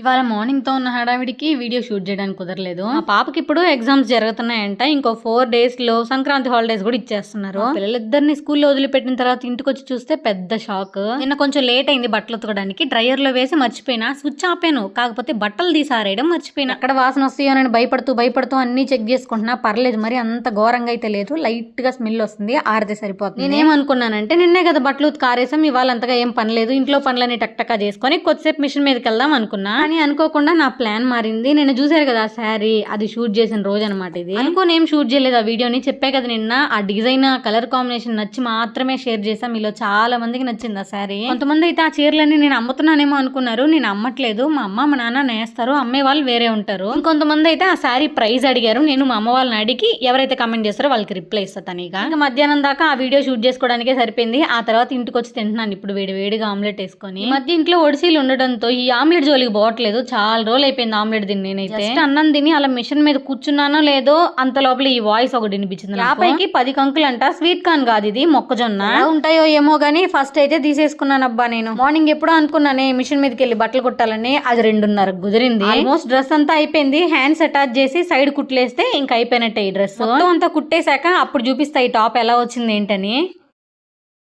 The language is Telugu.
ఇవాళ మార్నింగ్తో ఉన్న హడావిడికి వీడియో షూట్ చేయడానికి కుదరలేదు. మా పాపకి ఇప్పుడు ఎగ్జామ్స్ జరుగుతున్నాయంట. ఇంకో ఫోర్ డేస్లో సంక్రాంతి హాలిడేస్ కూడా ఇచ్చేస్తున్నారు. పిల్లలిద్దరిని స్కూల్లో వదిలిపెట్టిన తర్వాత ఇంటికి వచ్చి చూస్తే పెద్ద షాక్ నిన్న కొంచెం లేట్ అయింది బట్టలు ఉతకడానికి. డ్రైయర్లో వేసి మర్చిపోయినా స్విచ్ ఆపాను. కాకపోతే బట్టలు తీసారేయడం మర్చిపోయినా. అక్కడ వాసన వస్తాయోనని భయపడుతూ భయపడుతూ అన్ని చెక్ చేసుకుంటున్నా. పర్లేదు మరి అంత ఘోరంగా అయితే లేదు. లైట్గా స్మెల్ వస్తుంది. ఆరితే సరిపోతుంది. నేనేమనుకున్నానంటే నిన్నే కదా బట్టలు ఉతికి ఆరేసాం. ఇవాళ అంతగా ఏం పని లేదు. ఇంట్లో పనులని టక్టకా చేసుకొని కొద్దిసేపు మిషన్ మీదకి వెళ్దాం అనుకున్నా. కానీ అనుకోకుండా నా ప్లాన్ మారింది. నేను చూసారు కదా ఆ శారీ? అది షూట్ చేసిన రోజు అనమాట ఇది. అనుకోని నేను షూట్ చేయలేదు ఆ వీడియోని చెప్పే కదా నిన్న ఆ డిజైన్ ఆ కలర్ కాంబినేషన్ నచ్చి మాత్రమే షేర్ చేసాం మీలో చాలా మందికి నచ్చింది ఆ శారీ. కొంతమంది అయితే ఆ చీరలన్నీ నేను అమ్ముతున్నానేమో అనుకున్నారు. నేను అమ్మట్లేదు. మా అమ్మ మా నాన్న నేస్తారు. అమ్మే వాళ్ళు వేరే ఉంటారు. ఇంకొంతమంది అయితే ఆ శారీ ప్రైస్ అడిగారు. నేను మా అమ్మ వాళ్ళని అడిగి ఎవరైతే కమెంట్ చేస్తారో వాళ్ళకి రిప్లై ఇస్తాను తనీగా. ఇంకా మధ్యాహ్నం దాకా ఆ వీడియో షూట్ చేసుకోవడానికే సరిపోయింది. ఆ తర్వాత ఇంటికి వచ్చి తింటున్నాను. ఇప్పుడు వేడి వేడిగా ఆమ్లెట్ వేసుకొని. మధ్య ఇంట్లో ఒడిసీలు ఉండడంతో ఈ ఆమ్లెట్ జోలికి పోవట్లేదు చాలా రోజులు అయిపోయింది ఆమ్లెట్ తిని నేనైతే. అన్నం తిని అలా మిషన్ మీద కూర్చున్నానో లేదో అంత లోపల ఈ వాయిస్ ఒకటి వినిపించింది యాపైకి పది కంకులు అంట స్వీట్ కార్న్ కాదు ఇది మొక్కజొన్న. ఉంటాయో ఏమో గానీ ఫస్ట్ అయితే తీసేసుకున్నాను అబ్బా నేను. మార్నింగ్ ఎప్పుడో అనుకున్నానే మిషన్ మీదకి వెళ్ళి బట్టలు కుట్టాలని. అది రెండున్నర కుదిరింది. ఆల్మోస్ట్ డ్రెస్ అంతా అయిపోయింది. హ్యాండ్స్ అటాచ్ చేసి సైడ్ కుట్లేస్తే ఇంకా అయిపోయినట్టే ఈ డ్రెస్. మొత్తం అంతా కుట్టేశాక అప్పుడు చూపిస్తా ఈ టాప్ ఎలా వచ్చింది ఏంటని.